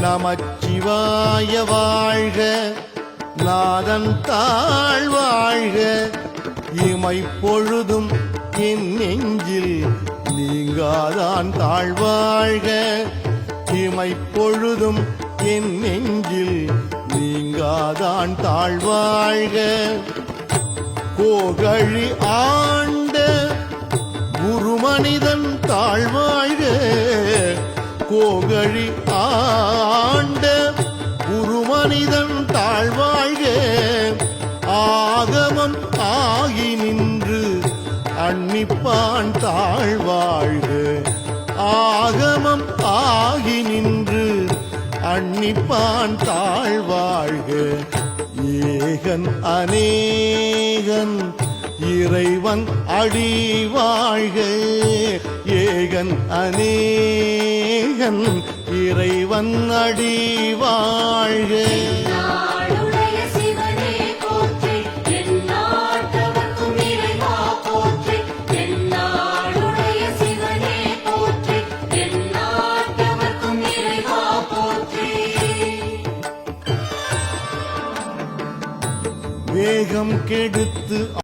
நமச்சிவாய வாழ்க. நாதன் தாழ் வாழ்க. இமை பொழுதும் என் நெஞ்சில் நீங்காதான் தாழ்வாழ்க இமை பொழுதும் என் நெஞ்சில் நீங்காதான் தாழ்வாழ்க கோகழி ஆண்ட குருமனிதன் தாழ்வாழ்க கோகழி ஆண்ட குருமனிதன் தாழ்வாழ்க ஆகமம் ஆகி நின்று அன்னிப்பான் தாழ்வாழ்க. ஆகமம் ஆகி நின்று அன்னிப்பான் தாழ்வாழ்க. ஏகன் அநேகன் இறைவன் அடி வாழ்க ஏகன் அநேகன் இறைவன் அடி வாழ்க வேகம் கெடுத்து